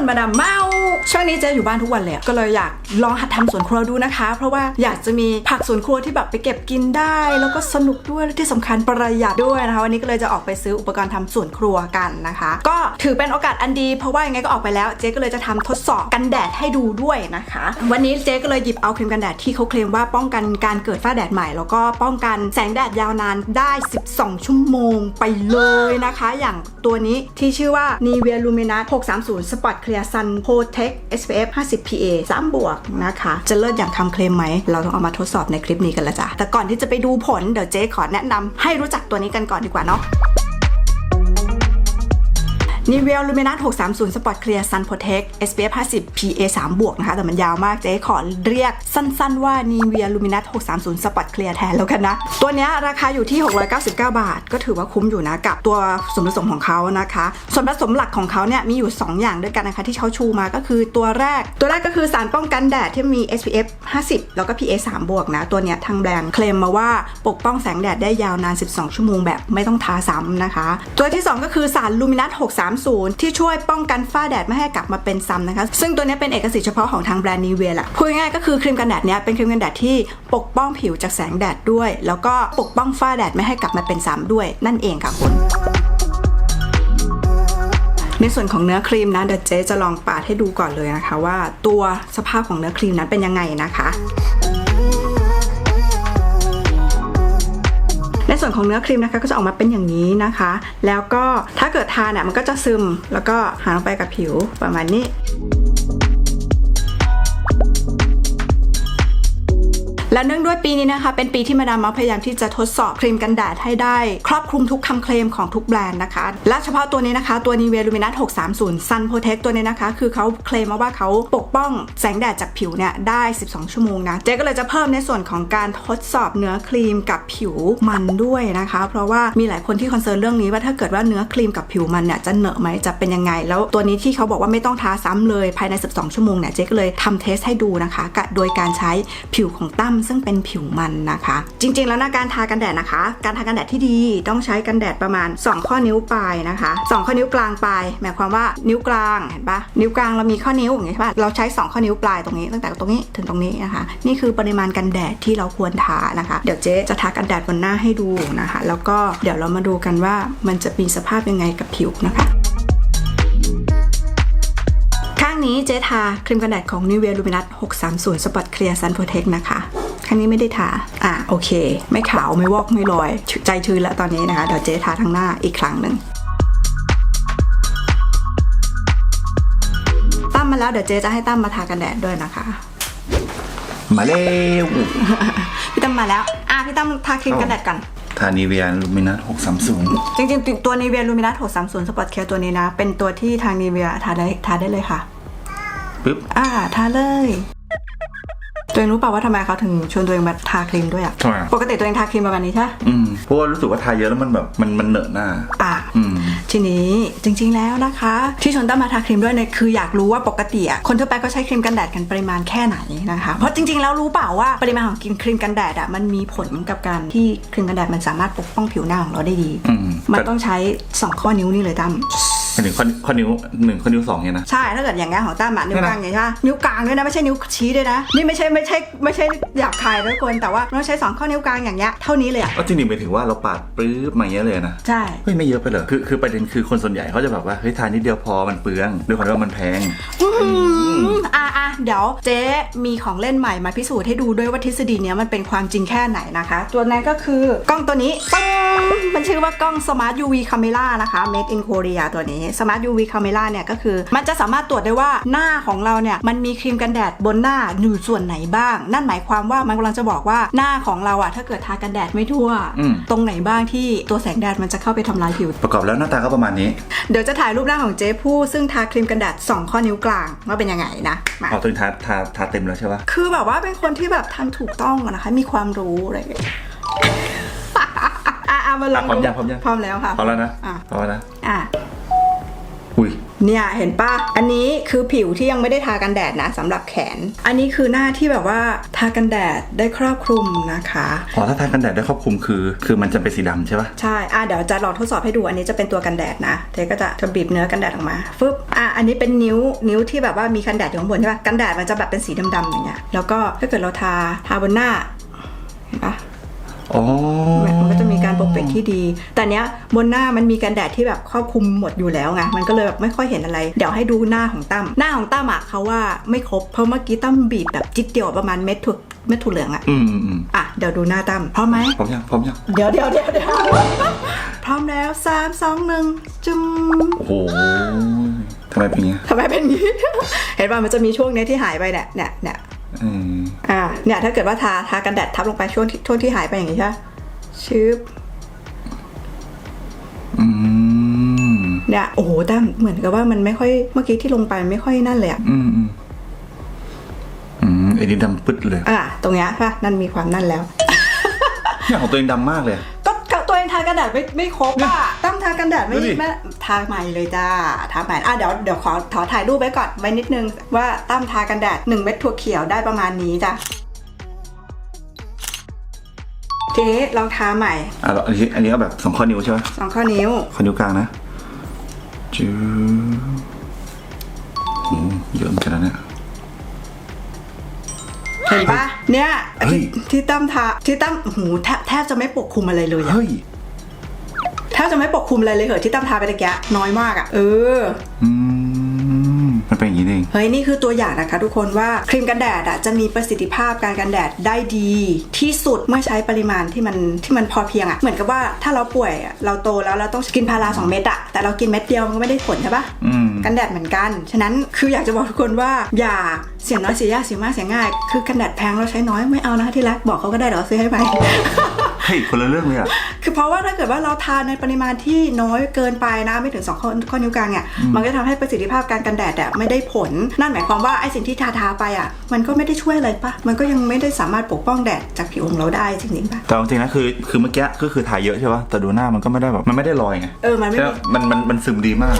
นมาดามเมา ช่วงนี้เจ๊อยู่บ้านทุกวันเลยก็เลยอยากลองหัดทำสวนครัวดูนะคะ เพราะว่าอยากจะมีผักสวนครัวที่แบบไปเก็บกินได้ แล้วก็สนุกด้วยและที่สำคัญประหยัดด้วยนะคะ วันนี้ก็เลยจะออกไปซื้ออุปกรณ์ทำสวนครัวกันนะคะ ก็ถือเป็นโอกาสอันดี เพราะว่ายังไงก็ออกไปแล้วเจ๊ก็เลยจะทำทดสอบกันแดดให้ดูด้วยนะคะ วันนี้เจ๊ก็เลยหยิบเอาครีมกันแดดที่เขาเคลมว่าป้องกันการเกิดฝ้าแดดใหม่ แล้วก็ป้องกันแสงแดดยาวนานได้ 12 ชั่วโมงไปเลยนะคะ อย่างตัวนี้ที่ชื่อว่า Nivea Luminous 630 Spot Clear Sun Protect SPF 50 PA 3 บวกนะคะ จะเลิศอย่างคำเคลมไหม เราต้องเอามาทดสอบในคลิปนี้กันละจ้ะแต่ก่อนที่จะไปดูผลเดี๋ยวเจ๊ขอแนะนำให้รู้จักตัวนี้กันก่อนดีกว่าเนาะ Nivea Luminous 630 Spot Clear Sun Protect SPF 50 PA 3บวกนะคะ แต่มันยาวมากเจ๊ขอเรียกสั้นๆว่า Nivea Luminous 630 Spot Clear แทนแล้วกันนะ ตัวนี้ราคาอยู่ที่ 699 บาท ก็ถือว่าคุ้มอยู่นะ กับตัวส่วนผสมของเขานะคะ ส่วนผสมหลักของเขาเนี่ยมีอยู่ 2 อย่างด้วยกันนะคะ ที่เขาชูมาก็คือตัวแรก ตัวแรกก็คือสารป้องกันแดดที่มี SPF 50 แล้วก็ PA 3บวกนะ ตัวนี้ทางแบรนด์เคลมมาว่าปกป้องแสงแดดได้ยาวนาน 12 ชั่วโมงแบบไม่ต้องทาซ้ำนะคะ ตัวที่ 2 ก็คือสารลูมินัส630ที่ช่วยป้องกันฝ้าแดดไม่ให้กลับมาเป็นซ้ำนะคะ ซึ่งตัวนี้เป็นเอกสิทธิ์เฉพาะของทางแบรนด์นีเวียแหละพูดง่ายก็คือครีมกันแดดเนี้ยเป็นครีมกันแดดที่ปกป้องผิวจากแสงแดดด้วย แล้วก็ปกป้องฝ้าแดดไม่ให้กลับมาเป็นซ้ำด้วย นั่นเองค่ะคุณในส่วนของเนื้อครีมนะเดี๋ยวเจ๊จะลองปาดให้ดูก่อนเลยนะคะ ว่าตัวสภาพของเนื้อครีมนั้นเป็นยังไงนะคะ ส่วนของเนื้อครีมนะคะก็จะออกมาเป็นอย่างนี้นะคะ แล้วก็ถ้าเกิดทานอะมันก็จะซึมแล้วก็หาลงไปกับผิวประมาณนี้ และเนื่องด้วยปีนี้นะคะ เป็นปีที่มาดามมาพยายามที่จะทดสอบครีมกันแดดให้ได้ ครอบคลุมทุกคำเคลมของทุกแบรนด์นะคะ และเฉพาะตัวนี้นะคะ ตัว Nivea Luminous 630 Sun Protect ตัวนี้นะคะ คือเขาเคลมมาว่าเขาปกป้องแสงแดดจากผิวเนี่ยได้ 12 ชั่วโมงนะ เจ๊ก็เลยจะเพิ่มในส่วนของการทดสอบเนื้อครีมกับผิวมันด้วยนะคะ เพราะว่ามีหลายคนที่คอนเซิร์นเรื่องนี้ว่าถ้าเกิดว่าเนื้อครีมกับผิวมันเนี่ยจะเหนอะไหมจะเป็นยังไง แล้วตัวนี้ที่เขาบอกว่าไม่ต้องทาซ้ำเลยภายใน 12 ชั่วโมงเนี่ยเจ๊ก็เลยทำเทสให้ดูนะคะโดยการใช้ผิวของตั้มซึ่งเป็นผิวมันนะคะ จริง ๆ แล้วนะการทากันแดดนะคะ การทากันแดดที่ดีต้องใช้กันแดดประมาณ 2 ข้อนิ้วปลายนะคะ 2 ข้อนิ้วกลางปลายหมายความว่านิ้วกลางเห็นปะนิ้วกลางเรามีข้อนิ้วอย่างงี้ใช่ปะเราใช้ 2 ข้อนิ้วปลายตรงนี้ตั้งแต่ตรงนี้ถึงตรงนี้นะคะ นี่คือปริมาณกันแดดที่เราควรทานะคะ เดี๋ยวเจ๊จะทากันแดดบนหน้าให้ดูนะคะ แล้วก็เดี๋ยวเรามาดูกันว่ามันจะมีสภาพยังไงกับผิวนะคะข้างนี้เจ๊ทาครีมกันแดดของ Nivea Luminous 630 Spot Clear Sun Protect นะคะ ข้างนี้ไม่ได้ทา อะโอเค ไม่ขาวไม่วอกไม่ลอย ใจชื้นแล้วตอนนี้นะคะ เดี๋ยวเจ๊ทาทั้งหน้าอีกครั้งหนึ่งตั้มมาแล้วเดี๋ยวเจ๊จะให้ตั้มมาทากันแดดด้วยนะคะ มาเร็วพี่ตั้มมาแล้ว อะพี่ตั้มทาครีมกันแดดก่อนทานิเวียลูมินัส630จริงๆ ตัว Nivea Luminous 630 Spot Clear ตัวนี้นะ เป็นตัวที่ทาง Nivea ทาได้ทาได้เลยค่ะปึ๊บอ่าทาเลย ตัวเองรู้เปล่าว่าทำไมเขาถึงชวนตัวเองมาทาครีมด้วยอะ ทำไมอะ ปกติตัวเองทาครีมประมาณนี้ใช่ปะอืมเพราะว่ารู้สึกว่าทาเยอะแล้วมันแบบมันมันเหนอะหน้า อะ อืม ทีนี้จริงๆแล้วนะคะ ที่ชวนตั้มมาทาครีมด้วยเนี่ยคืออยากรู้ว่าปกติอะคนทั่วไปก็ใช้ครีมกันแดดกันปริมาณแค่ไหนนะคะเพราะจริงๆแล้วรู้เปล่าว่าปริมาณของกินครีมกันแดดอะมันมีผลกับการที่ครีมกันแดดมันสามารถปกป้องผิวหน้าของเราได้ดี อืม มันแต่ต้องใช้สองข้อนิ้วนี่เลยตั้ม หมายถึงข้อข้อนิ้วหนึ่งข้อนิ้วสองเนี่ยนะ ใช่ ถ้าเกิดอย่างเงี้ยของตั้มอะนิ้วใช่ไหมกลางไงใช่ปะนิ้วกลางด้วยนะไม่ใช่นิ้วชี้ด้วยนะ นี่ไม่ใช่ไม่ใช่ไม่ใช่หยาบคายนะทุกคนแต่ว่าเราใช้สองข้อนิ้วกลางอย่างเงี้ยเท่านี้เลยอะก็จริงๆหมายถึงว่าเราปาดปรื๊บมาอย่างเงี้ยเลยนะ ใช่ เฮ้ยไม่เยอะไปเหรอ คือคือประเด็นคือคนส่วนใหญ่เขาจะแบบว่าเฮ้ยทานิดเดียวพอมันเปลืองด้วยความที่ว่ามันแพง อืมอะอะเดี๋ยวเจ๊มีของเล่นใหม่มาพิสูจน์ให้ดูด้วยว่าทฤษฎีเนี้ยมันเป็นความจริงแค่ไหนนะคะ ตัวนั้นก็คือกล้องตัวนี้ปึ้งมันชื่อว่ากล้อง Smart UV Camera นะคะ Made in Korea ตัวนี้ Smart UV Camera เนี่ยก็คือ มันจะสามารถตรวจได้ว่าหน้าของเราเนี่ยมันมีครีมกันแดดบนหน้าอยู่ส่วนไหนบ้าง นั่นหมายความว่ามันกำลังจะบอกว่าหน้าของเราอะถ้าเกิดทากันแดดไม่ทั่ว อืม ตรงไหนบ้างที่ตัวแสงแดดมันจะเข้าไปทำลายผิว ประกอบแล้วหน้าตาก็ประมาณนี้เดี๋ยวจะถ่ายรูปหน้าของเจ๊ผู้ซึ่งทาครีมกันแดดสองข้อนิ้วกลางว่าเป็นยังไงนะมาเอาตัวนี้ทาทาทาเต็มแล้วใช่ปะคือแบบว่าเป็นคนที่แบบทำถูกต้องอะนะคะ มีความรู้อะไรอย่างเงี้ยอะอะมาลองพร้อมดูยังพร้อมยังพร้อมแล้วค่ะ พร้อมแล้วนะอะ พร้อมแล้วนะ อะ อุ้ยเนี่ยเห็นปะอันนี้คือผิวที่ยังไม่ได้ทากันแดดนะสำหรับแขน อันนี้คือหน้าที่แบบว่าทากันแดดได้ครอบคลุมนะคะอ๋อถ้าทากันแดดได้ครอบคลุมคือ คือมันจะเป็นสีดำใช่ปะใช่อะเดี๋ยวจะลองทดสอบให้ดูอันนี้จะเป็นตัวกันแดดนะเทก็จะจะบีบเนื้อกันแดดออกมาฟึบอะอันนี้เป็นนิ้วนิ้วที่แบบว่ามีกันแดดอยู่ข้างบนใช่ปะกันแดดมันจะแบบเป็นสีดำๆอย่างเงี้ยแล้วก็ถ้าเกิดเราทาทาบนหน้าเห็นปะอ๋อ มันก็จะมีการปกปิดที่ดี แต่เนี้ยบนหน้ามันมีกันแดดที่แบบครอบคลุมหมดอยู่แล้วไงมันก็เลยแบบไม่ค่อยเห็นอะไร เดี๋ยวให้ดูหน้าของตั้มหน้าของตั้มอะเขาว่าไม่ครบเพราะเมื่อกี้ตั้มบีบแบบจิตเดียวประมาณเม็ดถั่วเม็ดถั่วเหลืองอะอืมอืมอืมอะเดี๋ยวดูหน้าตั้มพร้อมไหมพร้อมยังพร้อมยังเดี๋ยวเดี๋ยวเดี๋ยวเดี๋ยวพร้อมแล้วสามสองหนึ่งจุ๊มโอ้โหทำไมเป็นอย่างเงี้ยทำไมเป็นอย่างนี้ เห็นป่ะมันจะมีช่วงเนี้ยที่หายไปเนี่ยเนี่ยเนี่ยอืม อ่าเนี่ยถ้าเกิดว่าทาทากันแดดทับลงไปช่วงที่ช่วงที่หายไปอย่างนี้ใช่ปะชืบอืมเนี่ยโอ้โหแต่เหมือนกับว่ามันไม่ค่อยเมื่อกี้ที่ลงไปมันไม่ค่อยนั่นเลยอะอืมอืมอืมไอ้นี่ดำปึ๊ดเลยอะตรงเนี้ยป่ะนั่นมีความนั่นแล้ว เนี่ยของตัวเองดำมากเลยก็ก็ตัวเอง ทากันแดดไม่ไม่ครบอะตั้มทากันแดดไม่ดูดิ ไม่ทาใหม่เลยจ้าทาใหม่อะเดี๋ยวเดี๋ยวขอขอถ่ายรูปไว้ก่อนไว้นิดนึงว่าตั้มทากันแดดหนึ่งเม็ดถั่วเขียวได้ประมาณนี้จ้ะทีนี้ลองทาใหม่อะแล้วอันนี้อันนี้ก็แบบสองข้อนิ้วใช่ไหมสองข้อนิ้ว ข้อนิ้วกลางนะจื้อโอ้เยอะเหมือนกันนะเนี่ย เห็นปะเนี่ยเฮ้ย ที่ที่ตั้มทาที่ตั้มโอ้โหูแทบแทบจะไม่ปกคลุมอะไรเลยอะเฮ้ย แทบจะไม่ปกคลุมอะไรเลยเหรอะที่ตั้มทาไปตะกี้น้อยมากอะเอออืมมันเป็นอย่างนี้เองเฮ้ยนี่คือตัวอย่างนะคะทุกคนว่าครีมกันแดดอะจะมีประสิทธิภาพการกันแดดได้ดีที่สุดเมื่อใช้ปริมาณที่มันที่มันพอเพียงอะเหมือนกับว่าถ้าเราป่วยอะเราโตแล้วเราต้องกินพาราสองเม็ดอะแต่เรากินเม็ดเดียวมันก็ไม่ได้ผลใช่ปะอืม กันแดดเหมือนกัน ฉะนั้นคืออยากจะบอกทุกคนว่าอย่าเสียน้อยเสียยากเสียมากเสียง่าย คือกันแดดแพงเราใช้น้อยไม่เอานะคะที่รักบอกเขาก็ได้เดี๋ยวซื้อให้ไป เฮ้ยคนละเรื่องเลยอะ คือเพราะว่าถ้าเกิดว่าเราทานในปริมาณที่น้อยเกินไปนะไม่ถึง2ข้อข้อนิ้วกลางเนี่ยมันก็จะทำให้ประสิทธิภาพการกันแดดอะไม่ได้ผล นั่นหมายความว่าไอ้สิ่งที่ทาทาๆไปอะมันก็ไม่ได้ช่วยอะไรปะมันก็ยังไม่ได้สามารถปกป้องแดดจากผิวของเราได้จริงๆปะแต่เอาจริงๆนะคือคือเมื่อกี้ก็คือถ่ายเยอะใช่ป่ะแต่ดูหน้ามันก็ไม่ได้แบบมันไม่ได้ลอยไงเออมันไม่ใช่มี ปะมันมันมันซึมดีมาก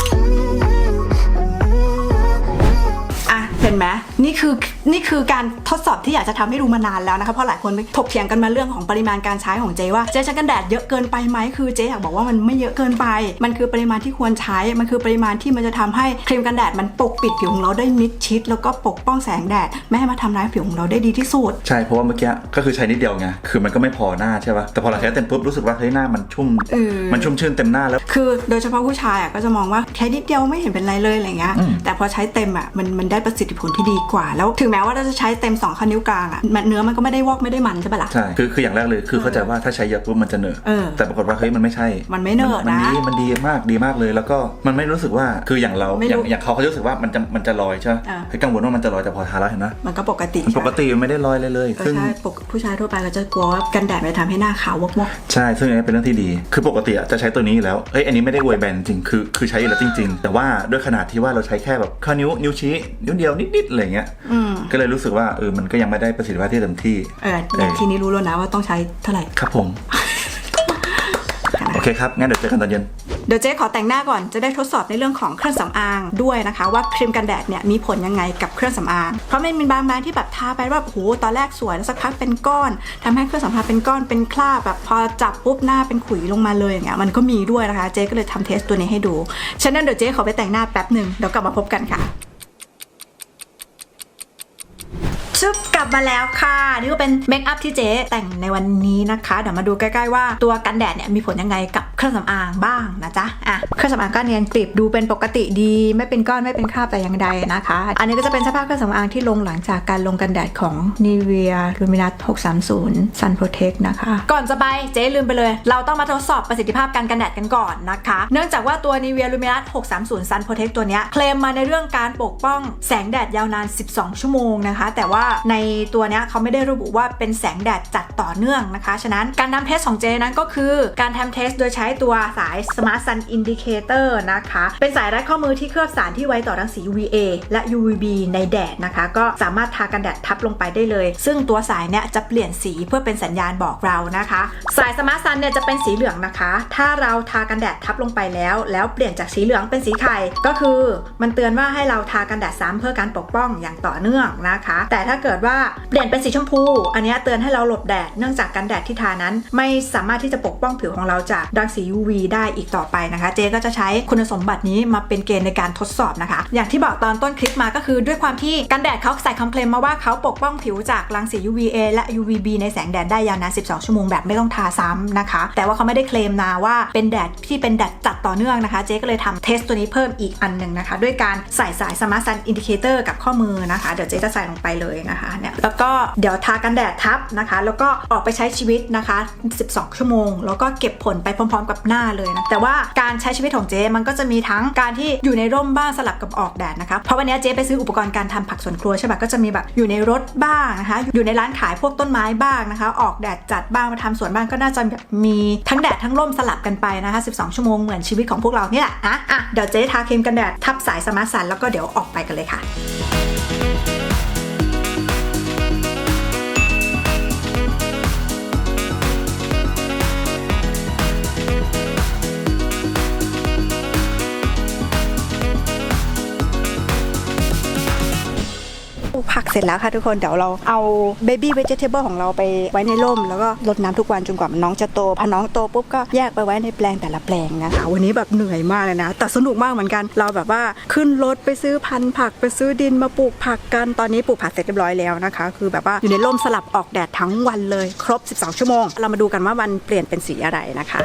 ห็นไหมนี่คือนี่คือการทดสอบที่อยากจะทำให้ดูมานานแล้วนะคะเพราะหลายคนถกเถียงกันมาเรื่องของปริมาณการใช้ของเจว่าเจใช้กันแดดเยอะเกินไปไหมคือเจอยากบอกว่ามันไม่เยอะเกินไป มันคือปริมาณที่ควรใช้ มันคือปริมาณที่มันจะทำให้ครีมกันแดดมันปกปิดผิวของเราได้มิดชิด แล้วก็ปกป้องแสงแดดไม่ให้มาทำร้ายผิวของเราได้ดีที่สุดใช่เพราะว่าเมื่อกี้ก็คือใช้นิดเดียวไงคือมันก็ไม่พอหน้าใช่ป่ะแต่พอเราใช้เต็มปุ๊บรู้สึกว่าเฮ้ยหน้ามันชุ่มเออมันชุ่มชื่นเต็มหน้าแล้ว คือโดยเฉพาะผู้ชายอะก็จะมองว่าใช้นิดเดียวไม่เห็นเป็นไรเลยอะไรเงี้ยอืมแต่พอใช้เต็มอะมันมันได้ประสิทธิผลที่ดีกว่า แล้วถึงแม้ว่าเราจะใช้เต็ม2ข้อนิ้วกลางอะมันเนื้อมันก็ไม่ได้วอกไม่ได้มันใช่ปะล่ะ ใช่ คือคืออย่างแรกเลยคือเข้าใจว่าถ้าใช้เยอะปุ๊บมันจะเหนอะ เออแต่ปรากฏว่าเฮ้ยมันไม่ใช่มันไม่เหนอะมันะดีมันดีมากดีมากเลย แล้วก็มันไม่รู้สึกว่าคืออย่างเราไม่อย่ารู้งอย่างเขาเขาจะรู้สึกว่ามันจะมันจะลอยใช่ไหมอ่าเฮ้ยกังวลว่ามันจะลอยแต่พอทาแล้วเห็นไหมมันก็ปกติมันปกติมันไม่ได้ลอยเลยเลยก็ซึ่ง ใช่ปกผู้ชายทั่วไปเราจะกลัวว่ากันแดดมันจะทำให้หน้าขาววอกวอกใช่ ซึ่งอันนี้เป็นเรื่องที่ดี คือปกติอะจะใช้ตัวนี้อยู่แล้ว เอ้ย อันนี้ไม่ได้อวยแบรนด์จริง คือ คือใช้อยู่แล้วจริง ๆ แต่ว่าด้วยขนาดที่ว่าเราใช้แค่แบบข้อนิ้ว นิ้วชี้ นิ้วเดียวนิดๆอะไรเงี้ยอืมก็เลยรู้สึกว่าเออมันก็ยังไม่ได้ประสิทธิภาพที่เต็มที่เอออย่างทีนี้รู้แล้วนะว่าต้องใช้เท่าไหร่ครับผมโอเคครับ งั้นเดี๋ยวเจอกันตอนเย็น เดี๋ยวเจ๊ขอแต่งหน้าก่อน จะได้ทดสอบในเรื่องของเครื่องสำอางด้วยนะคะ ว่าครีมกันแดดเนี่ยมีผลยังไงกับเครื่องสำอาง เพราะมันมีบางแบรนด์ที่แบบทาไปว่าโอ้โหตอนแรกสวยแล้วสักพักเป็นก้อนทำให้เครื่องสำอางเป็นก้อนเป็นคราบแบบพอจับปุ๊บหน้าเป็นขุยลงมาเลยอย่างเงี้ยมันก็มีด้วยนะคะ เจ๊ก็เลยทำเทสตัวนี้ให้ดู ฉะนั้นเดี๋ยวเจ๊ขอไปแต่งหน้าแป๊บหนึ่งเดี๋ยวกลับมาพบกันค่ะ ลับมาแล้วค่ะ นี่ก็เป็นเมคอัพที่เจ๊แต่งในวันนี้นะคะ เดี๋ยวมาดูใกล้ๆว่าตัวกันแดดเนี่ยมีผลยังไงกับเครื่องสำอางบ้างนะจ๊ะอะเครื่องสำอางก็เนียนกริบดูเป็นปกติดี ไม่เป็นก้อนไม่เป็นคราบแต่อย่างใดนะคะ อันนี้ก็จะเป็นสภาพเครื่องสำอางที่ลงหลังจากการลงกันแดดของ Nivea Luminous 630 Sun Protect นะคะ ก่อนจะไปเจ๊ลืมไปเลย เราต้องมาทดสอบประสิทธิภาพการกันแดดกันก่อนนะคะ เนื่องจากว่าตัว Nivea Luminous 630 Sun Protect ตัวเนี้ยเคลมมาในเรื่องการปกป้องแสงแดดยาวนาน 12 ชั่วโมงนะคะ แต่ว่าในตัวเนี้ยเขาไม่ได้ระบุว่าเป็นแสงแดดจัดต่อเนื่องนะคะ ฉะนั้นการทำเทสของเจนั้นก็คือการทำเทสโดยใช้ตัวสาย Smart Sun Indicator นะคะ เป็นสายรัดข้อมือที่เคลือบสารที่ไวต่อรังสี UVA และ UVB ในแดดนะคะ ก็สามารถทากันแดดทับลงไปได้เลย ซึ่งตัวสายเนี่ยจะเปลี่ยนสีเพื่อเป็นสัญญาณบอกเรานะคะ สาย Smart Sun เนี่ยจะเป็นสีเหลืองนะคะ ถ้าเราทากันแดดทับลงไปแล้ว แล้วเปลี่ยนจากสีเหลืองเป็นสีไข่ก็คือ มันเตือนว่าให้เราทากันแดดซ้ำเพื่อการปกป้องอย่างต่อเนื่องนะคะ แต่ถ้าเกิดว่าเปลี่ยนเป็นสีชมพู อันนี้เตือนให้เราหลบแดด เนื่องจากกันแดดที่ทานั้น ไม่สามารถที่จะปกป้องผิวของเราจากรังสี UV ได้อีกต่อไปนะคะ เจก็จะใช้คุณสมบัตินี้มาเป็นเกณฑ์ในการทดสอบนะคะ อย่างที่บอกตอนต้นคลิปมาก็คือด้วยความที่กันแดดเขาใส่คำเคลมมาว่าเขาปกป้องผิวจากรังสี UVA และ UVB ในแสงแดดได้ยาวนาน12 ชั่วโมงแบบไม่ต้องทาซ้ำนะคะ แต่ว่าเขาไม่ได้เคลมนะว่าเป็นแดดที่เป็นแดดจัดต่อเนื่องนะคะ เจ๊ก็เลยทำเทสตัวนี้เพิ่มอีกอันหนึ่งนะคะ ด้วยการใส่สาย Smart Sun Indicator กับข้อมือนะคะ เดี๋ยวเจ๊จะใส่ลงไปเลยนะคะเนี่ยแล้วก็เดี๋ยวทากันแดดทับนะคะ แล้วก็ออกไปใช้ชีวิตนะคะ 12 ชั่วโมง แล้วก็เก็บผลไปพร้อม ๆ กับหน้าเลยนะแต่ว่าการใช้ชีวิตของเจ๊มันก็จะมีทั้งการที่อยู่ในร่มบ้างสลับกับออกแดดนะคะเพราะวันนี้เจ๊ไปซื้ออุปกรณ์การทำผักสวนครัวใช่ปะก็จะมีแบบอยู่ในรถบ้างนะคะ อยู่ในร้านขายพวกต้นไม้บ้างนะคะ ออกแดดจัดบ้างมาทำสวนบ้างก็น่าจะแบบมีทั้งแดดทั้งร่มสลับกันไปนะคะ 12 ชั่วโมงเหมือนชีวิตของพวกเรานี่แหละนะอะเดี๋ยวเจ๊ทาครีมกันแดดทับสายสมาร์ทซันแล้วก็เดี๋ยวออกไปกันเลยค่ะ ผักเสร็จแล้วค่ะทุกคนเดี๋ยวเราเอาเบบี้เวจ e เ a b l e ของเราไปไว้ในร่ม แล้วก็รดน้ำทุกวันจนกว่าน้องจะโตพอน้องโตปุ๊บก็แยกไปไว้ในแปลงแต่ละแปลงนะคะวันนี้แบบเหนื่อยมากเลยนะ แต่สนุกมากเหมือนกัน เราแบบว่าขึ้นรถไปซื้อพันธุ์ผักไปซื้อดินมาปลูกผักกันตอนนี้ปลูกผักเสร็จเรียบร้อยแล้วนะคะ คือแบบว่าอยู่ในร่มสลับออกแดดทั้งวันเลย ครบ 12 ชั่วโมง เรามาดูกันว่ามันเปลี่ยนเป็นสีอะไรนะคะ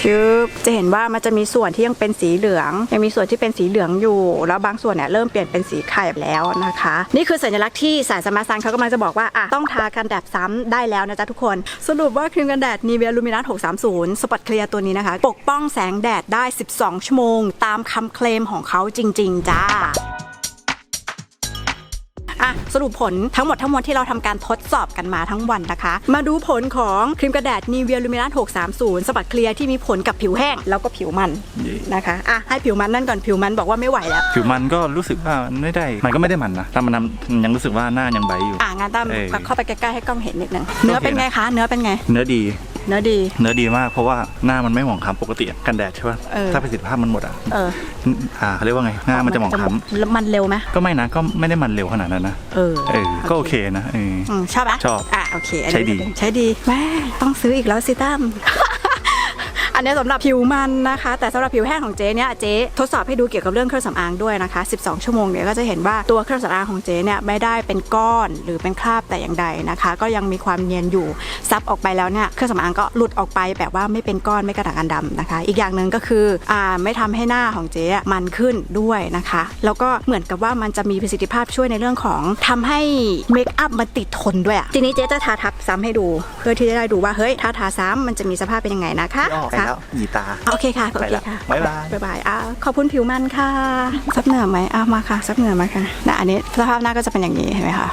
ชึบจะเห็นว่ามันจะมีส่วนที่ยังเป็นสีเหลือง ยังมีส่วนที่เป็นสีเหลืองอยู่ แล้วบางส่วนเนี่ยเริ่มเปลี่ยนเป็นสีไข่แล้วนะคะ นี่คือสัญลักษณ์ที่สายสมาร์ทซันเขากำลังจะบอกว่าอะต้องทากันแดดซ้ำได้แล้วนะจ๊ะทุกคน สรุปว่าครีมกันแดด Nivea Luminous 630 สปอตเคลียร์ตัวนี้นะคะ ปกป้องแสงแดดได้ 12 ชั่วโมง ตามคำเคลมของเขาจริง ๆ จ้า อะสรุปผลทั้งหมดทั้งมวลที่เราทำการทดสอบกันมาทั้งวันนะคะ มาดูผลของครีมกระแดด Nivea Luminous 630สปัดเคลียร์ที่มีผลกับผิวแห้งแล้วก็ผิวมันเย่นะคะอะให้ผิวมันนั่นก่อนผิวมันบอกว่าไม่ไหวแล้ว ผิวมันก็รู้สึกว่ามันไม่ได้ มันก็ไม่ได้มันนะแต่มันทำยังรู้สึกว่าหน้ายังใบอยู่อะงานตั้มเออเข้าไปใกล้ๆให้กล้องเห็นนิดนึงเนื้อเป็นไงคะ เนื้อเป็นไง เนื้อดี เนื้อดี เนื้อดีมากเพราะว่าหน้ามันไม่หมองคล้ำปกติกันแดดใช่ป่ะเออ ถ้าประสิทธิภาพมันหมดอะเอออ่าเขาเรียกว่าไงหน้ามันจะหมองคล้แล้วมันเร็วไหมำก็ไม่นะก็ไม่ได้มันเร็วขนาดนั้นนะเออเออก็โอเคนะเออ อืมชอบปะชอบอะโอเคอันนี้ใช้ดี ใช้ดีแม่ต้องซื้ออีกแล้วสิตั้ม อันนี้สำหรับผิวมันนะคะ แต่สำหรับผิวแห้งของเจ๊เนี่ยเจ๊ทดสอบให้ดูเกี่ยวกับเรื่องเครื่องสำอางด้วยนะคะ 12 ชั่วโมงเนี่ยก็จะเห็นว่าตัวเครื่องสำอางของเจ๊เนี่ยไม่ได้เป็นก้อนหรือเป็นคราบแต่อย่างใดนะคะ ก็ยังมีความเนียนอยู่ซับออกไปแล้วเนี่ยเครื่องสำอางก็หลุดออกไปแบบว่าไม่เป็นก้อนไม่กระด่างกันดำนะคะ อีกอย่างหนึ่งก็คืออ่าไม่ทำให้หน้าของเจ๊มันขึ้นด้วยนะคะ แล้วก็เหมือนกับว่ามันจะมีประสิทธิภาพช่วยในเรื่องของทำให้เมคอัพมันติดทนด้วยทีนี้เจ๊จะทาทับซ้ำให้ดู เพื่อที่จะได้ดูว่าเฮ้ยถ้าทาซ้ำมันจะมีสภาพเป็นยังไงนะคะแล้วหยีตา โอเคค่ะ โอเคค่ะไปแล้วบ๊ายบายบ๊าย บายอะขอบคุณผิวมันค่ะ ซับเหนือไหมอะมาค่ะ ซับเหนือมาค่ะนะอันนี้สภาพหน้าก็จะเป็นอย่างนี้เห็นไหมคะ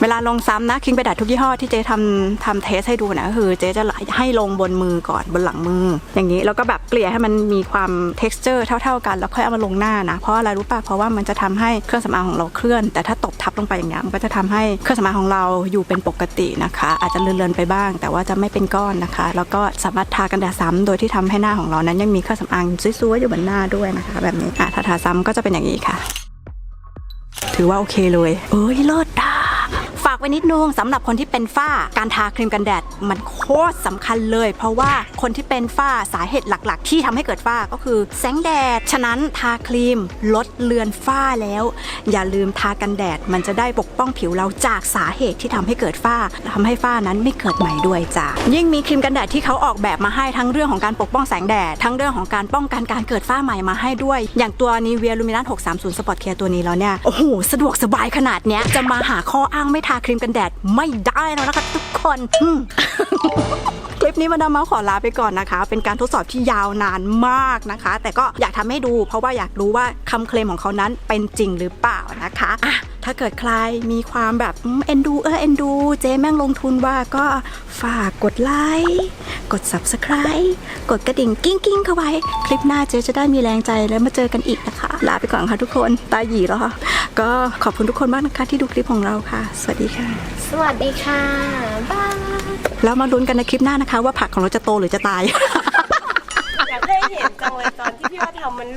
เวลาลงซ้ำนะคิงไปดัดทุกยี่ห้อที่เจ๊ทำทำเทสให้ดูนะก็คือเจ๊จะให้ลงบนมือก่อนบนหลังมือ อย่างนี้แล้วก็แบบเกลี่ยให้มันมีความ t e x t อร์เท่า ๆ กัน แล้วค่อยเอามาลงหน้านะ เพราะอะไรรู้ป่ะเพราะว่ามันจะทำให้เครื่องสำอางของเราเคลื่อน แต่ถ้าตบทับลงไปอย่างเงี้ยมันก็จะทำให้เครื่องสำอางของเราอยู่เป็นปกตินะคะ อาจจะเลือนๆไปบ้าง แต่ว่าจะไม่เป็นก้อนนะคะ แล้วก็สามารถทากันแดดซ้ำโดยที่ทำให้หน้าของเรานั้นยังมีเครื่องสำอางสวยๆอยู่บนหน้าด้วยนะคะแบบนี้อะถ้าทาซ้ำก็จะเป็นอย่างนี้ค่ะ ถือว่าโอเคเลยเอ้ยเลิศอะ ไว้นิดนึงสำหรับคนที่เป็นฝ้าการทาครีมกันแดดมันโคตรสำคัญเลย เพราะว่าคนที่เป็นฝ้าสาเหตุหลักๆ ที่ทำให้เกิดฝ้าก็คือ แสงแดด ฉะนั้นทาครีมลดเลือนฝ้าแล้ว อย่าลืมทากันแดดมันจะได้ปกป้องผิวเราจากสาเหตุที่ทำให้เกิดฝ้าทำให้ฝ้านั้นไม่เกิดใหม่ด้วยจ้ะยิ่งมีครีมกันแดดที่เขาออกแบบมาให้ทั้งเรื่องของการปกป้องแสงแดดทั้งเรื่องของการป้องกันการเกิดฝ้าใหม่มาให้ด้วย อย่างตัว Nivea Luminous 630 Spot Care ตัวนี้แล้วเนี่ยโอ้โหสะดวกสบายขนาดเนี้ยจะมาหาข้ออ้างไม่ทาครีมกันแดดไม่ได้แล้วนะคะทุกคน ปนี้มาดามเมาขอลาไปก่อนนะคะ เป็นการทดสอบที่ยาวนานมากนะคะ แต่ก็อยากทำให้ดู เพราะว่าอยากรู้ว่าคำเคลมของเขานั้นเป็นจริงหรือเปล่านะคะอะถ้าเกิดใครมีความแบบเอ็นดูเออเอ็นดู เจ๊แม่งลงทุนว่าก็ฝากกดไลค์กด subscribe กดกระดิ่งกิ้งกิ้งเข้าไว้ คลิปหน้าเจ๊จะได้มีแรงใจแล้วมาเจอกันอีกนะคะ ลาไปก่อนค่ะทุกคนตาหยีแล้วค่ะก็ขอบคุณทุกคนมากนะคะที่ดูคลิปของเราค่ะ สวัสดีค่ะ สวัสดีค่ะ บ๊าย แล้วมาลุ้นกันในคลิปหน้านะคะ ว่าผักของเราจะโตหรือจะตาย อยากได้เห็นจังเลยตอนที่พี่ว่าทำมัน